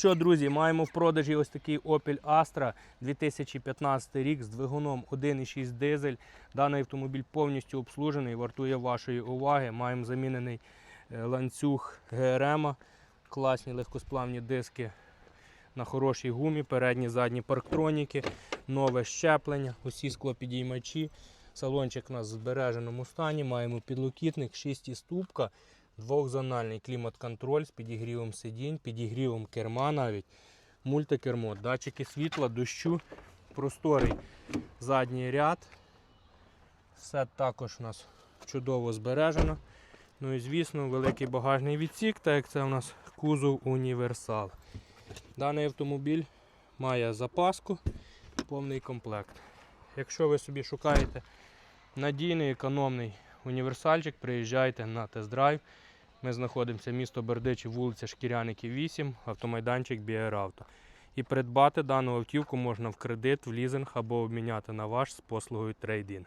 Що, друзі, маємо в продажі ось такий Opel Astra 2015 рік з двигуном 1,6 дизель. Даний автомобіль повністю обслужений, вартує вашої уваги. Маємо замінений е, ланцюг ГРМ, класні легкосплавні диски на хорошій гумі, передні задні парктроніки, нове щеплення, усі склопідіймачі. Салончик у нас в збереженому стані. Маємо підлокітник, 6 ступка, двохзональний клімат-контроль з підігрівом сидінь, підігрівом керма навіть, мультикермо, датчики світла, дощу, просторий задній ряд. Все також у нас чудово збережено. Ну і звісно, великий багажний відсік, так як це у нас кузов універсал. Даний автомобіль має запаску, повний комплект. Якщо ви собі шукаєте надійний, економний універсальчик, приїжджайте на тест-драйв. Ми знаходимося місто Бердичі, вулиця Шкіряників 8, автомайданчик Біаравто. І придбати дану автівку можна в кредит, в лізинг або обміняти на ваш з послугою трейдін.